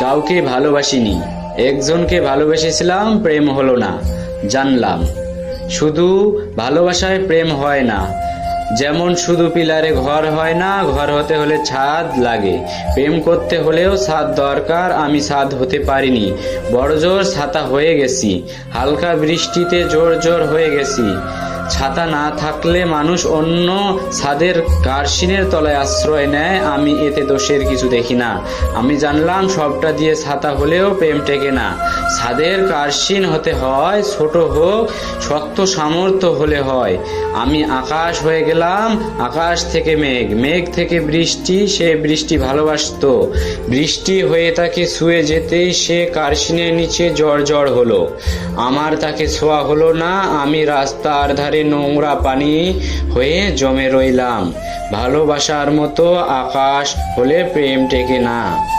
কাউকে ভালোবাসিনি। একজনকে ভালোবেসেছিলাম, প্রেম হলো না। জানলাম। শুধু ভালোবাসায় প্রেম হয় না। যেমন শুধু পিলারে ঘর হয় না, ঘর হতে হলে ছাদ লাগে। প্রেম করতে হলেও ছাদ দরকার, আমি ছাদ হতে পারিনি। বড় জোর ছাতা হয়ে গেছি। হালকা বৃষ্টিতে জোর জোর হয়ে গেছি। ছাতা না থাকলে মানুষ অন্য ছাদের গার্সিনের তলায় আশ্রয় নেয়, আমি এতে দোষের কিছু দেখি না। আমি জানলাম, সবটা দিয়ে ছাতা হলেও প্রেম টেকে না। ছাদের কার্শিন হতে হয়, ছোট হোক, শক্ত সামর্থ্য হলে হয়। আমি আকাশ হয়ে গেলাম, আকাশ থেকে মেঘ। মেঘ থেকে বৃষ্টি, সে বৃষ্টি ভালোবাসতো। বৃষ্টি হয়ে তাকে শুয়ে যেতেই সে কার্শিনের নিচে জ্বর জ্বর হলো। আমার তাকে ছোঁয়া হলো না, আমি রাস্তার ধারে নোংরা পানি হয়ে জমে রইলাম। ভালোবাসার মতো আকাশ হলে প্রেম টেকে না।